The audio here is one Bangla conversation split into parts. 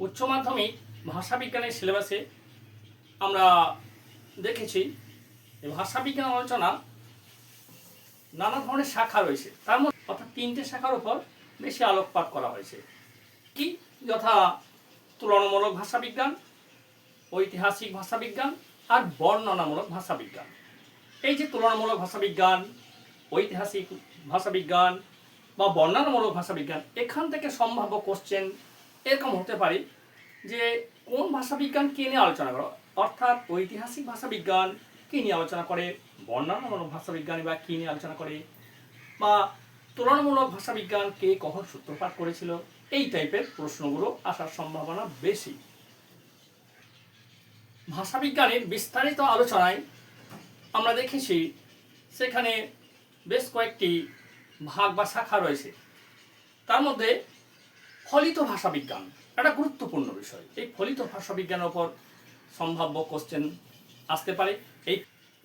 উচ্চ মাধ্যমিক ভাষাবিজ্ঞানের সিলেবাসে আমরা দেখেছি ভাষাবিজ্ঞান আলোচনা নানা ধরনের শাখা রয়েছে। তার মধ্যে অর্থাৎ তিনটে শাখার উপর বেশি আলোকপাত করা হয়েছে। কি যথা তুলনামূলক ভাষাবিজ্ঞান, ঐতিহাসিক ভাষাবিজ্ঞান আর বর্ণনামূলক ভাষাবিজ্ঞান। এই যে তুলনামূলক ভাষাবিজ্ঞান, ঐতিহাসিক ভাষাবিজ্ঞান বা বর্ণনামূলক ভাষাবিজ্ঞান, এখান থেকে সম্ভাব্য কোশ্চেন এরকম হতে পারে যে কোন ভাষাবিজ্ঞান কে নিয়ে আলোচনা করো? অর্থাৎ ঐতিহাসিক ভাষাবিজ্ঞান কী নিয়ে আলোচনা করে? বর্ণনামূলক ভাষাবিজ্ঞান বা কী নিয়ে আলোচনা করে? বা তুলনামূলক ভাষাবিজ্ঞান কে কখন সূত্রপাত করেছিল? এই টাইপের প্রশ্নগুলো আসার সম্ভাবনা বেশি। ভাষাবিজ্ঞানের বিস্তারিত আলোচনায় আমরা দেখেছি সেখানে বেশ কয়েকটি ভাগ বা শাখা রয়েছে। তার মধ্যে ফলিত ভাষাবিজ্ঞান একটা গুরুত্বপূর্ণ বিষয়। এই ফলিত ভাষাবিজ্ঞানের ওপর সম্ভাব্য কোশ্চেন আসতে পারে। এই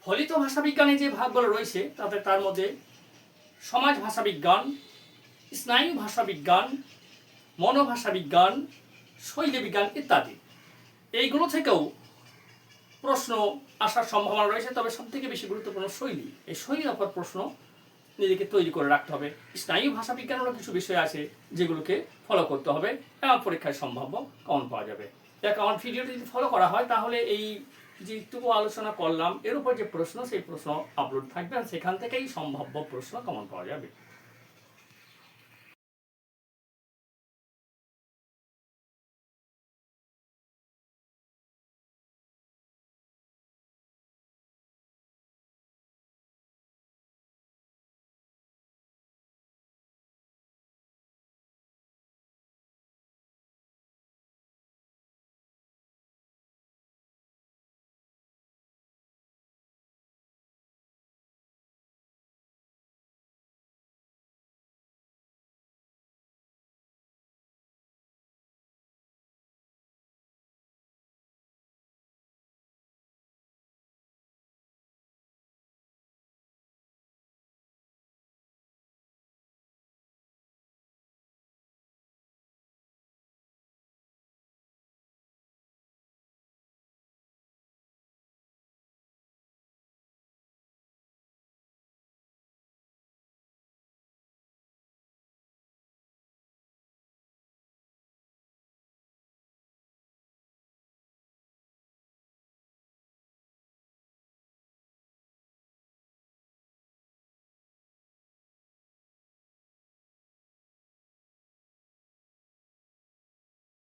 ফলিত ভাষাবিজ্ঞানে যে ভাগগুলো রয়েছে, তাতে তার মধ্যে সমাজ ভাষাবিজ্ঞান স্নায়ু ভাষাবিজ্ঞান মনোভাষা বিজ্ঞান, শৈলী বিজ্ঞান ইত্যাদি। এইগুলো থেকেও প্রশ্ন আসার সম্ভাবনা রয়েছে, তবে সবথেকে বেশি গুরুত্বপূর্ণ শৈলী। এই শৈলীর ওপর প্রশ্ন নিজেকে তৈরি করে রাখতে হবে। স্নায়ু ভাষা বিজ্ঞানেরও কিছু বিষয় আছে যেগুলোকে ফলো করতে হবে এবং পরীক্ষায় সম্ভাব্য কমন পাওয়া যাবে। দেখ, আমার ভিডিওটি যদি ফলো করা হয়, তাহলে এই যেটুকু আলোচনা করলাম, এর উপর যে প্রশ্ন, সেই প্রশ্ন আপলোড থাকবে আর সেখান থেকেই সম্ভাব্য প্রশ্ন কমন পাওয়া যাবে।